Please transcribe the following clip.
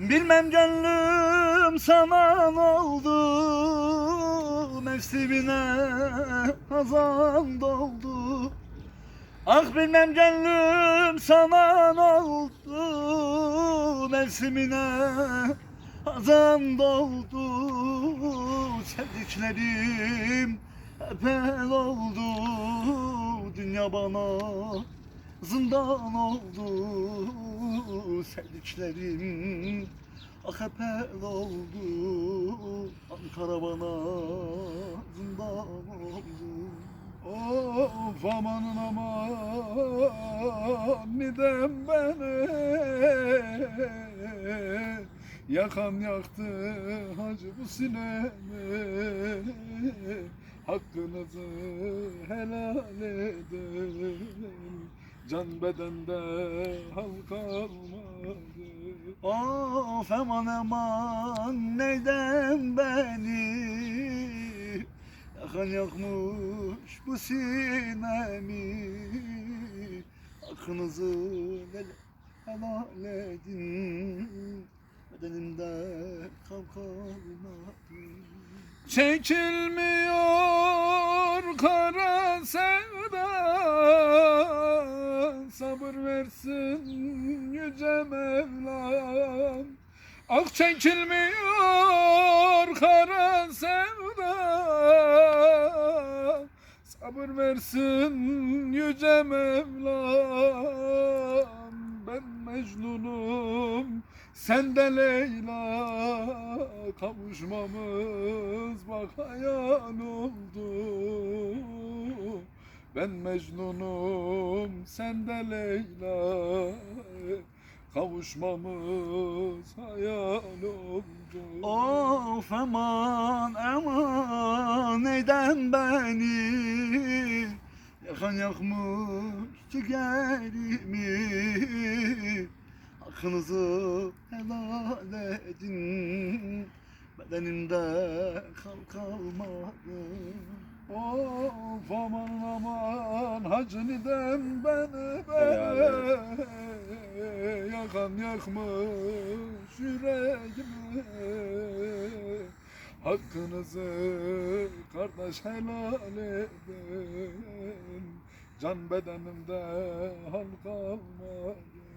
Bilmem gönlüm sana ne oldu Mevsimine hazan doldu. Ah bilmem gönlüm sana ne oldu Mevsimine hazan doldu. Sevdiklerim hep el oldu Dünya bana zindan oldu Sevdiklerim. El oldu Ankara bana. Zindan oldu. Of amanın aman. Midem beni Yakan yaktı hacı bu sinemi. Hakkınızı helal edin Can bedende hal kalmadı. Of aman aman neyden beni? Yakan yakmış bu sinemi. Hakkınızı hel- helal edin. Bedenimde kan kalmadı. Çekilmiyor versin yüce Mevlam. Ah çekilmiyor kara sevda. Sabır versin yüce Mevlam. Ben Mecnun'um sen de Leyla. Kavuşmamız bak hayal oldu Ben Mecnun'um sen de Leyla kavuşmamız hayal oldu Of aman aman neyden beni? Yakan yakmış ciğerimi. Hakkınızı helal edin Bedenimde kal kalmadı. Of aman aman hacı nidem beni beni Yakan yakmış yüreğimi. Hakkınızı kardeş helal edin. Can bedenimde hal kalmadı